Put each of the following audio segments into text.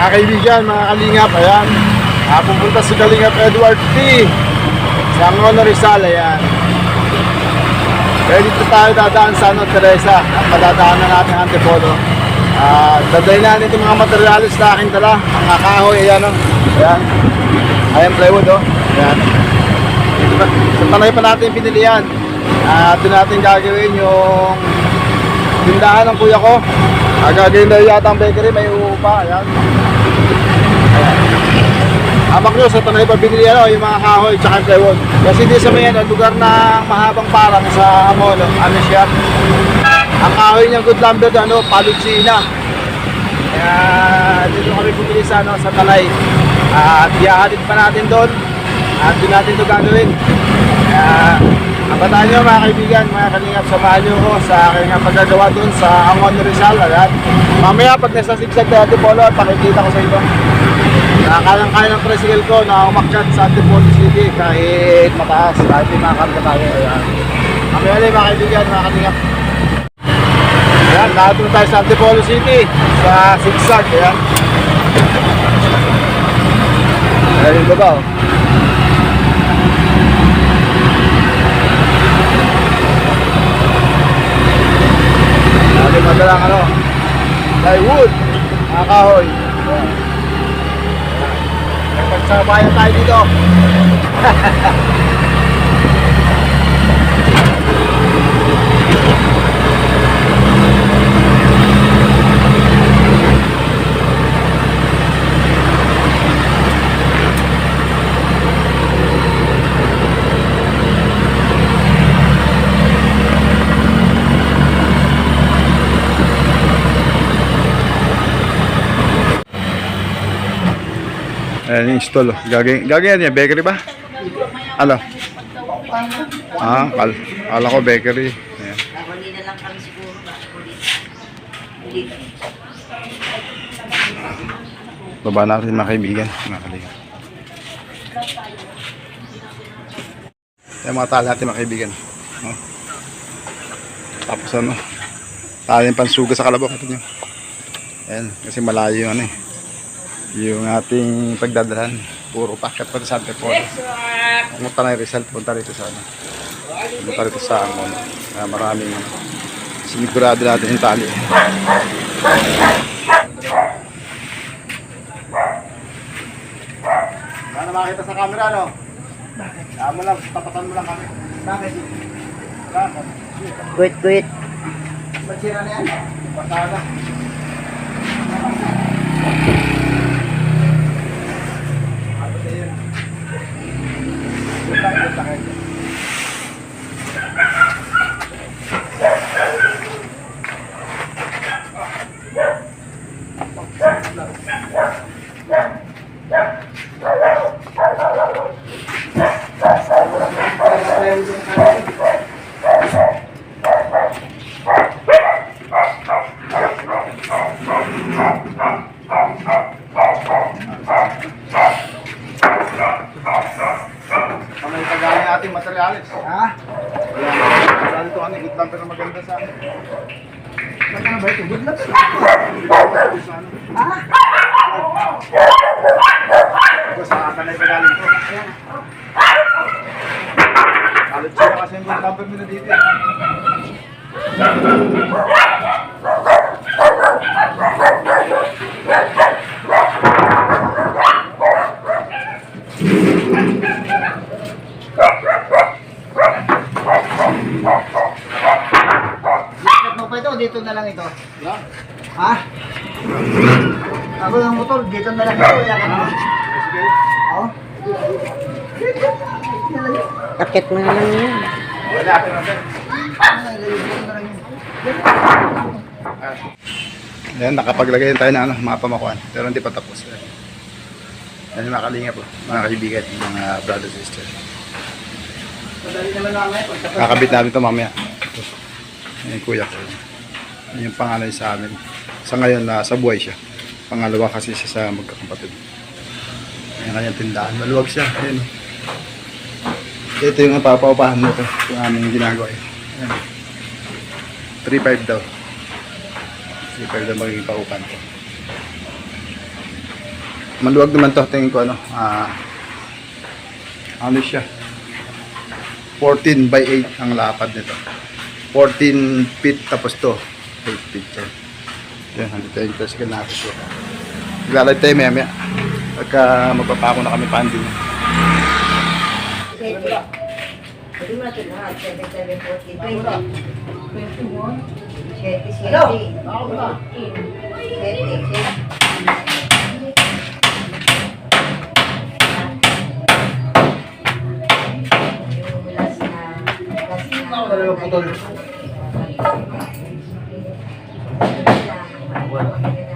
Mga kaibigan, mga kalingap, ayan. Ah, pupunta si Kalingap Edward T. Sa Angono Rizal, ayan. Kaya dito tayo dadaan sa ano, Teresa. At madadaanan natin ang Antipolo. Ah, dadalhin natin itong mga materialis na aking dala. Mga kahoy, ayan o. Ayan. Ayan plywood o. Ayan. Sa tanay pa natin pinilihan. At doon natin gagawin yung tindahan ng kuya ko. Gagawin na yata ang bakery, may uupa. Ayan. Hamak nyo sa tanay pa binili ano, yung mga kahoy tsaka plywood. Kasi di sa may ano, lugar na mahabang parang sa Amolo, ano siya. Ang kahoy niya good lumber ano, palutsina. Kaya dito kami bumili sa ano, sa talay. At iahatid pa natin doon. At doon natin ito gagawin. Kaya Kabataan nyo mga kaibigan, mga kalingap, samahan nyo ko sa aking ah, paggagawa doon sa Angon Rizal. Ayan. Mamaya pag nasa sigsag na Antipolo, pakikita ko sa inyo. Nakakalang-kaya ng tricycle ko na umakyat sa Antipolo City kahit mataas, kahit may makarga tayo. Ayan. Mamaya ulit mga kaibigan, mga kalingap. Ayan, lahat na tayo sa Antipolo City, sa sigsag. Ayan. Ayan yung baba Natin madalang ano, plywood, mga kahoy. Ayan. May pagsabayan tayo dito. Ayan yung stall. oh. Niya, bakery ba? Ano? Ah, kal kala ko bakery. Ayan. Baba natin mga kaibigan. Mga kaibigan. Yung mga tali natin mga kaibigan. No? Tapos ano, tali yung pansuga sa kalabaw. Ito nyo. Ayan, kasi malayo yung ano eh. Yung ating pagdadalan. Puro packet pa sa Santa Polo. Pumunta na yung result, punta rito sa ano. Punta rito sa Angon. Kaya maraming. Sinigurado natin yung tali. Ano makita sa camera, no? Bakit? Mo lang, tapatan mo lang kami. Bakit? Bakit? Kuit, kuit. Ba't sira na yan? Pasada. Ano Ha? Ako yung motor, dito na lang ito. Yan ka Sige. Oo. Akit mo na lang yun. Wala na. Ayan, nakapaglagay tayo ng ano, mga pamakuan. Pero hindi pa tapos. Ayan. Mga kalinga po, mga kaibigan, mga brother sister. Madali naman lang ngayon. Pagkapag Kakabit natin ito mamaya. Ito. Yan yung kuya ko. Yan yung pangalay sa amin sa ngayon na sa buhay siya. Pangalawa kasi siya sa magkakapatid. Ayan kanyang tindahan maluwag siya. Ayan. Ito yung napapaupahan mo ito yung aming ginagawa. Ayan. 3.5 daw. 3.5 daw magiging paupahan ko. Maluwag naman to tingin ko ano ah, ano siya? 14 by 8 ang lapad nito. 14 feet tapos to. 8 feet yan, hindi tayo interest ka natin siya. Maglalay tayo maya maya. Pagka magpapako na kami pandin. Hello? Hello? Hello? work.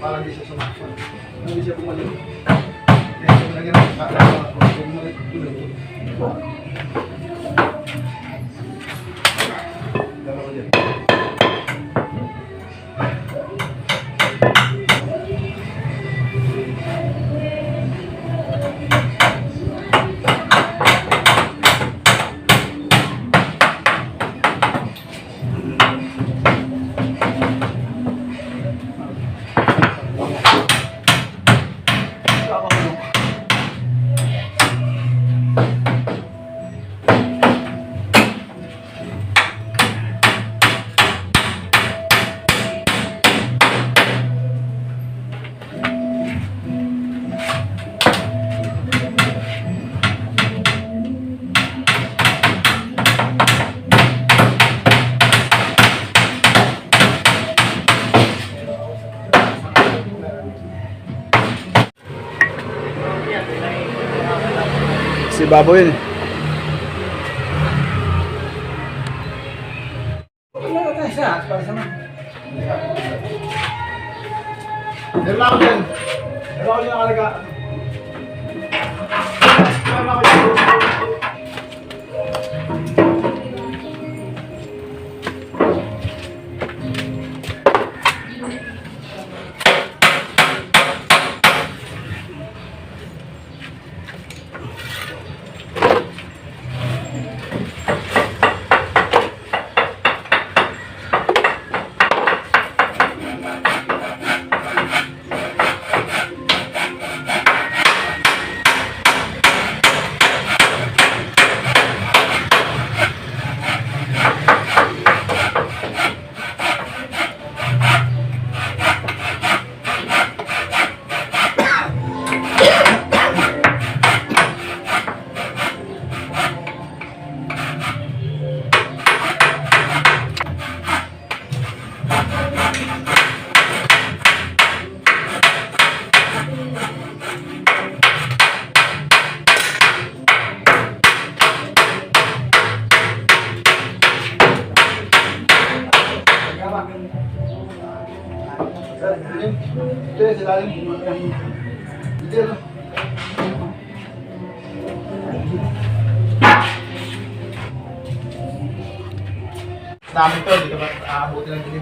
Parang di siya sumakot. Hindi siya bumalik. Kaya siya naging nakakalaman ako. Bumalik. Bumalik. baboy. Ah, sampai tu kita buat uh, botol lagi ni.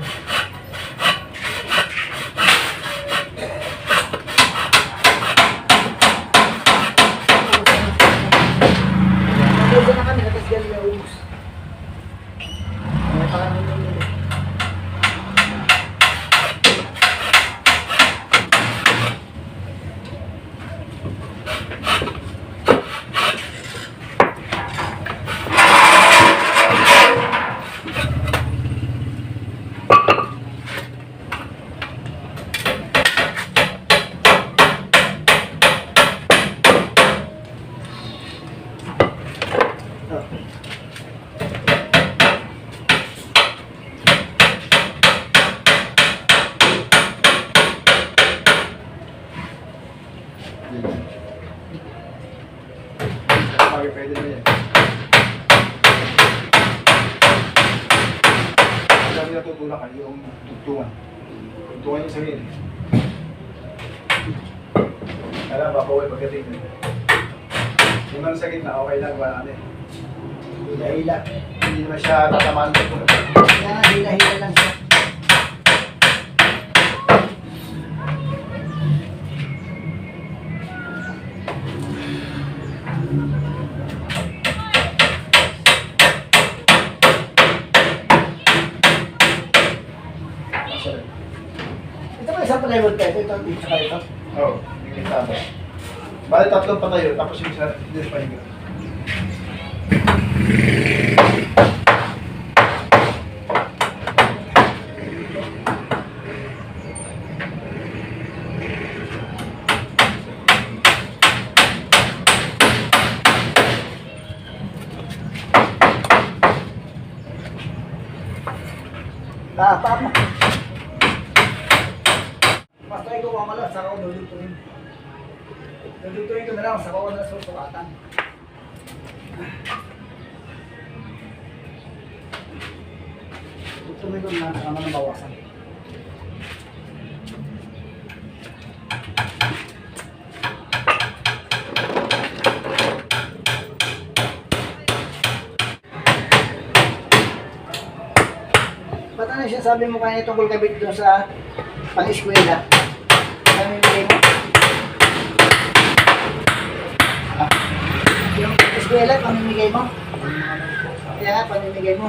Hila-hila. Hindi naman siya tatamaan. Kaya nga, hila-hila lang siya. Ito ba isang plywood ka? Ito, ito, ito. Oo, oh, yung gitna. Bali tatlong patayo, tapos yung isa, hindi pa yung tama. Mas try ko mamala, saka ko dulutuin. Dulutuin ko na lang, saka ko na susukatan. Dulutuin ko saka na bawasan. Ba't ano siya sabi mo kanina tungkol kabit doon sa pang-eskwela? Ano yung mo? Ah, Yung eskwela, pamimigay mo? Kaya nga, pamimigay mo.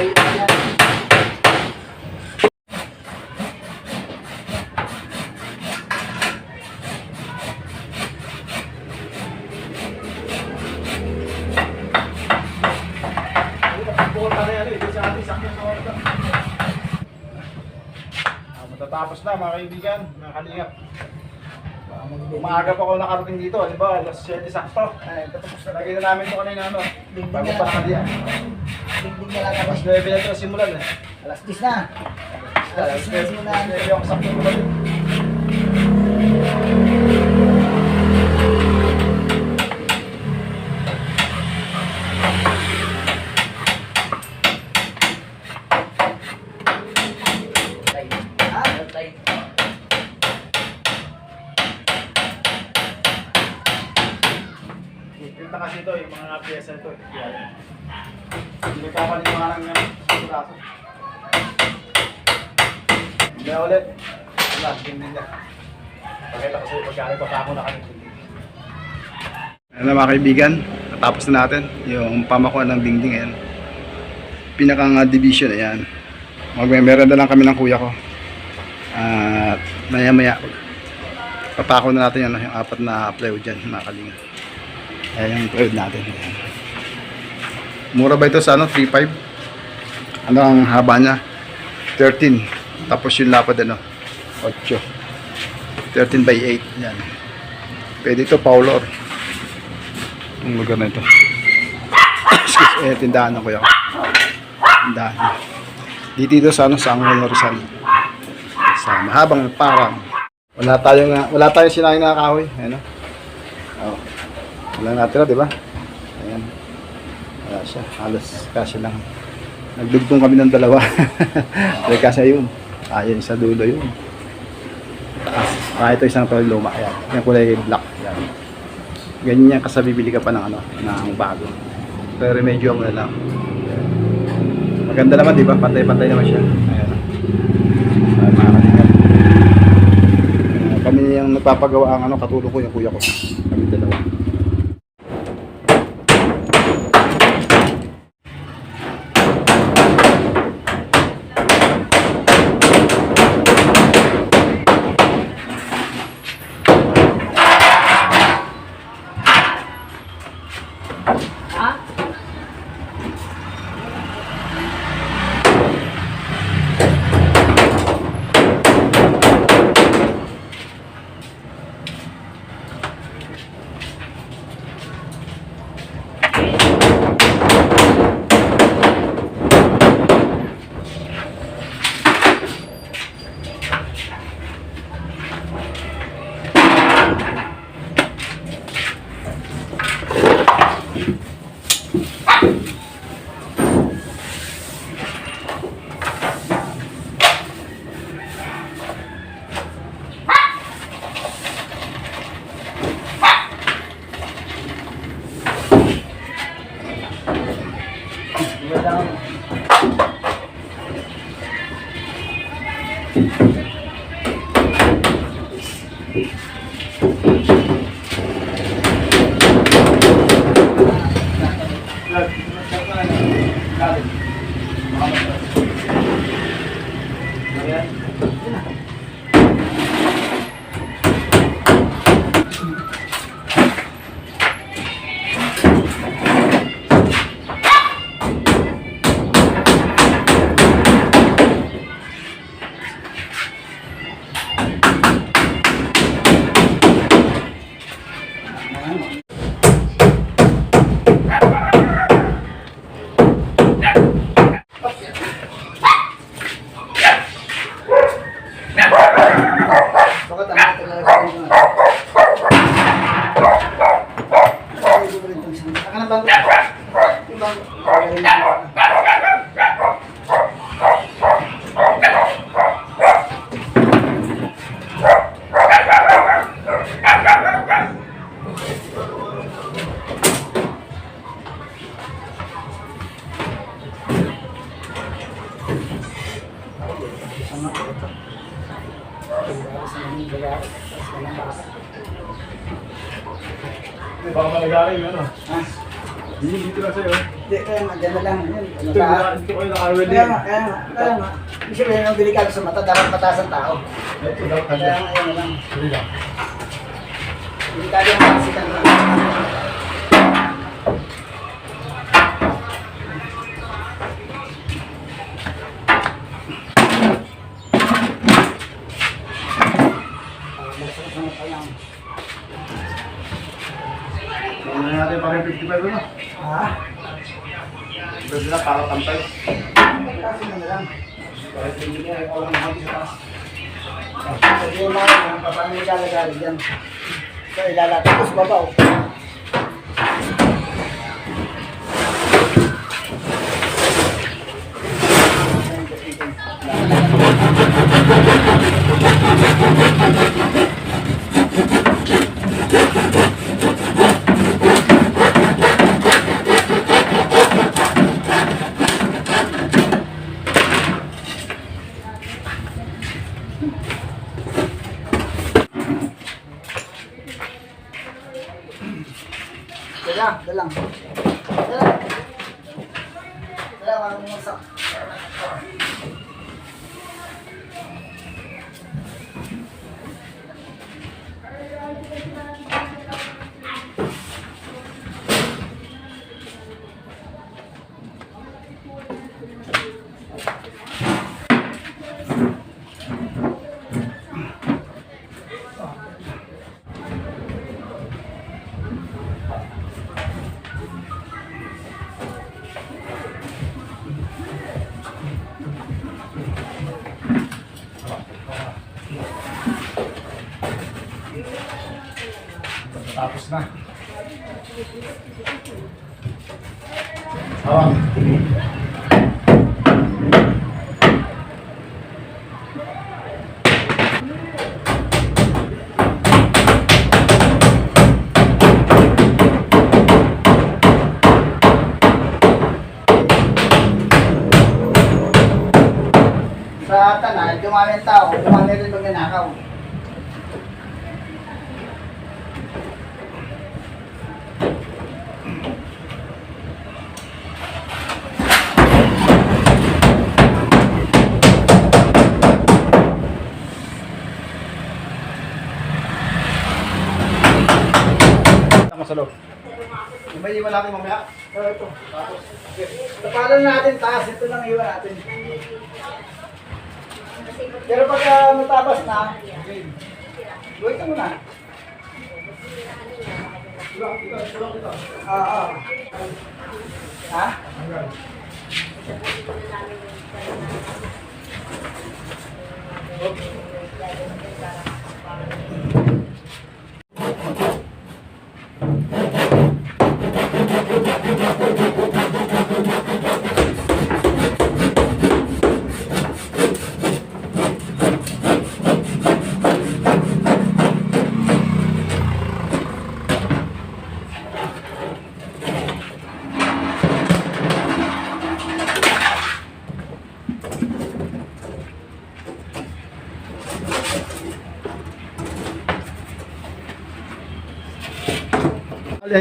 Ay, ayan. Pupunta na yan eh, sa ating sakyan sa oras. Matatapos na mga kaibigan, mga kalingap. Umaga pa ako nakarating dito, di ba? Alas 7 sakto. Ay, tapos na. Lagay na namin ito kanina ano. Bago na pa nakadiyan. Dingding na lang Alas kami. 9 na ito simulan eh. Alas 10 na. Alas 9 alas 9 yung sakto ko dito. Ha? Pinta kasi ito, yung mga pyesa ito. eh. Yan. Hindi pa ako ng mga sigurado. Hindi na ulit. Wala, tingnan niya. Pakita ko sa'yo pagkari pa ako na kami. Ano mga kaibigan, natapos na natin yung pamakuan ng dingding ayan. Pinakang uh, division ayan. Magmemerenda lang kami ng kuya ko. At maya maya papako na natin yan, yung apat na plywood dyan mga kalinga. Ayan yung plywood natin. Ayan. Mura ba ito sa ano? 3.5? Ano ang haba niya? 13. Tapos yung lapad ano? 8. 13 by 8. Yan. Pwede ito, Paulor. Ang lugar na ito. Excuse, eh, tindahan ng kuya ko. Tindahan. Dito ito sa ano, sa Angulo Rizal. Sa mahabang parang. Wala tayong, wala tayong sinaing na kahoy. Ayan o. Oh. Wala natira, di ba? Ayan. Wala siya. Halos kasi lang. Nagdugtong kami ng dalawa. Dahil kasi yun. Ayan, isa dulo yun. Taas. Ah, ito isang to luma. Ayan. Yung kulay black. Ayan. Ganyan yan kasi bibili ka pa ng ano, ng bago. Pero medyo mo na lang. Maganda naman, di ba? Pantay-pantay naman siya. Ayan. Ah, kami yung nagpapagawa ang ano, katulong ko yung kuya ko. Kami dalawa. Baka malagaling, ano? Ha? Hindi, dito lang sa'yo. Hindi, kaya nga, dyan na lang. Yun, ano Ito, ka? naka- dito kayo naka-welding. Kaya nga, kaya nga, kaya nga. Ibig sabihin, ang delikado sa mata, dapat mataas ang tao. Ito, dapat Kaya kanya. nga, yun na lang. Sige lang. Delikado ang makasikan Tanay, dumami ang tao, dumami rin magnanakaw. Sa loob. May iwan natin mamaya. Ito. Tapos, tapalan natin taas, ito lang iwan natin. Pero pagka matabas na, wait ka muna. Ah, ah. Ha? Alay,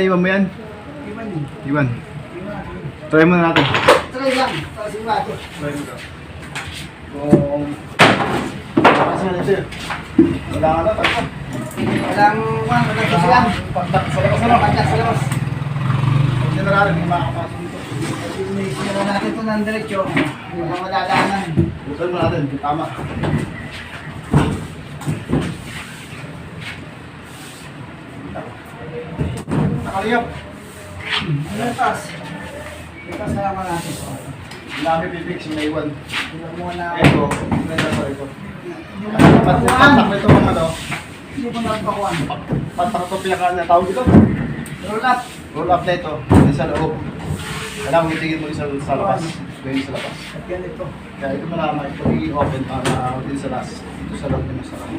iwan mo yan. Iwan yun. Iwan. Natin. Try muna natin. Try lang, para simulato. Try mo ka. Kung... Kasi nito yun. Wala nga na. Walang, walang, kasi lang. Pagtak sa labas na. Pagkat sa labas. Hindi na rin, hindi makakapasok dito. Kasi Sinira natin ito ng diretsyo. Walang madadaanan. Buksan mo natin, tama. Yung taas? Ipas na naman natin. Dami pipix yung naiwan. Mo na. Ito, ito, ito, ito. Patak nito mga ano, Hindi ko napakuan. patak ito pinaka na tawag ito. Roll up. Roll up na ito. Sa loob. Kailangan mo itigil mo isa sa labas. Ganyan sa labas. At yan ito. Kaya ito malaman, ito i-open para din sa last. Ito sa loob din sa loob.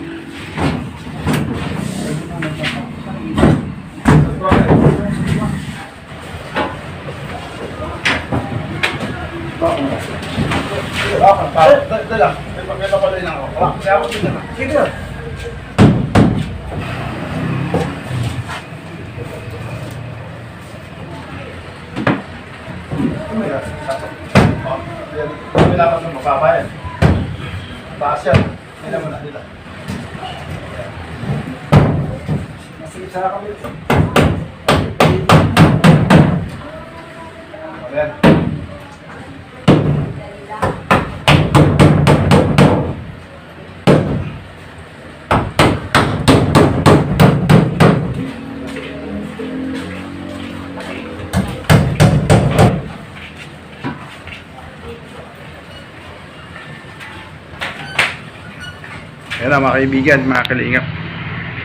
Okay, pa. Dala lang. May pagkita pa rin ako. Wala, kaya ako din na. Sige. Kailangan mo mapapayan. Taas yan. Hindi naman na nila. Masigit sa kami. Ayan. Ayan na mga kaibigan, mga kalingap.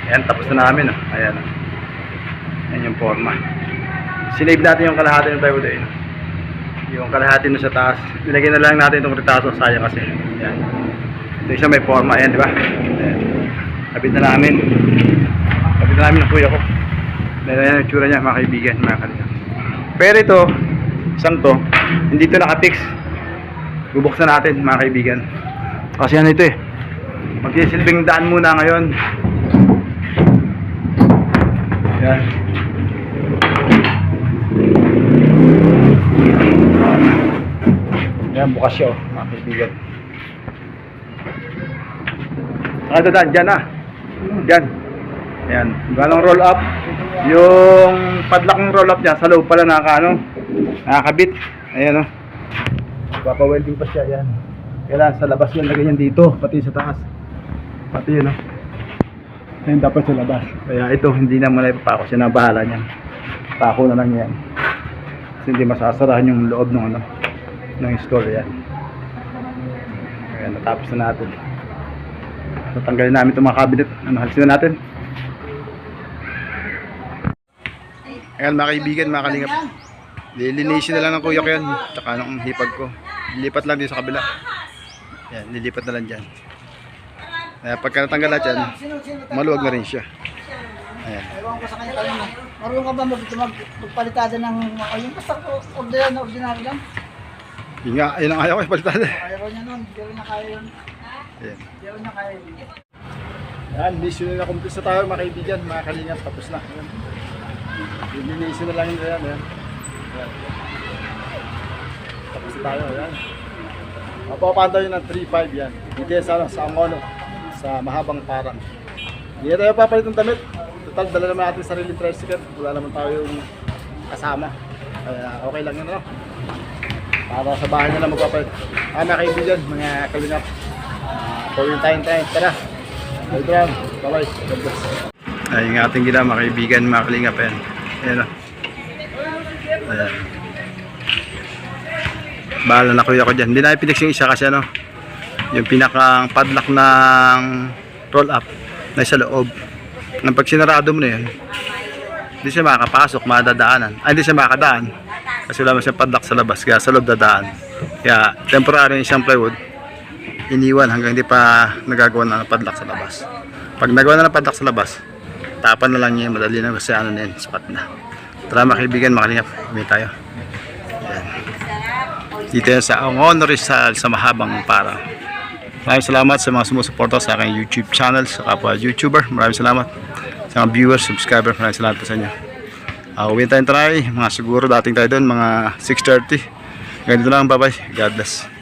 Ayan, tapos na namin. Oh. Ayan. oh. Ayan yung forma. Sinave natin yung kalahati ng plywood eh. Yung kalahati nun sa taas. Nilagyan na lang natin itong retaso. Sayang kasi. Ayan. Ito isa may forma. Ayan, di ba? Ayan. Kapit na namin. Kapit na namin ng kuya ko. Ayan, ayan yung tsura niya mga kaibigan, mga kalingap. Pero ito, isang to, hindi ito nakapix. Bubuksan natin mga kaibigan. Kasi ano ito eh. Magsisilbing daan muna ngayon. Yan. Yan, bukas siya, oh, mga kaibigan. Ah, ito daan, dyan ah. Dyan. Yan. Galang roll up. Yung padlock ng roll up niya, sa loob pala naka, ano, nakakabit. Ayan, oh. Papawelding pa siya, yan. Kailangan sa labas yan, lagyan yan dito, pati sa taas. Pati yun, oh. Ayun, dapat sa labas. Kaya ito, hindi na muna ipapako. Siya na bahala niyan. Pako na lang yan. Kasi hindi masasarahan yung loob ng ano, ng store yan. Kaya natapos na natin. Tatanggalin namin itong mga cabinet. Ano, halisin na natin. Ayan mga kaibigan, mga kalingap. Lilinisin na lang ng kuya ko yan. Tsaka ng hipag ko. Lilipat lang din sa kabila. Yan, lilipat na lang dyan. Kaya pagka natanggal lahat yan, tayo? maluwag na rin siya. Ayan. Ewan ko sa kanya kanina. Marunong ka ba mag, mag, magpalitada ng o yung basta ordinary na ordinary lang? Yun nga, yun ang ayaw ko ipalitan. Kaya ko niya nun, hindi rin na kaya yun. Ayan. Hindi rin na kaya yun. Yan, mission na kumplis na tayo mga kaibigan, mga kalingap, tapos na. Ayan. Lilinisin na lang yun, ayan, ayan. Ayan. Tapos na tayo, ayan. Mapapanda yun ng 3.5 yan. Dito yan sa, sa Angono, sa mahabang parang. Hindi na tayo papalit ng damit. Total, dala naman natin sarili tricycle. Wala naman tayong kasama. Kaya okay lang yun, no? Para sa bahay na lang magpapalit. Ah, mga kaibigan, mga kalingap. Pauwi tayong tayo. Tara. Bye, Bram. Bye-bye. God bless. Ay, yung ating gila, mga kaibigan, mga kalingap yan. Ayan o. Ayan. Bahala na kuya ko dyan. Hindi na ipinix yung isa kasi ano, yung pinakang padlock ng roll up na sa loob. Nang pag sinarado mo na yun, hindi siya makakapasok, madadaanan. Ay, hindi siya makakadaan. Kasi wala siyang padlock sa labas, kaya sa loob dadaan. Kaya, temporary yung isang plywood, iniwan hanggang hindi pa nagagawa na ng padlock sa labas. Pag nagawa na ng padlock sa labas, tapan na lang niya, madali na kasi ano na yun, sapat na. Tara mga kaibigan, makalingap, uwi tayo. Ayan. Dito yan sa Angono Rizal sa mahabang para. Maraming salamat sa mga sumusuporta sa aking YouTube channel, sa kapwa YouTuber. Maraming salamat sa mga viewers, subscriber. Maraming salamat po sa inyo. Uh, uwi tayong try, mga siguro dating tayo doon, mga 6.30. Ganito lang, bye bye. God bless.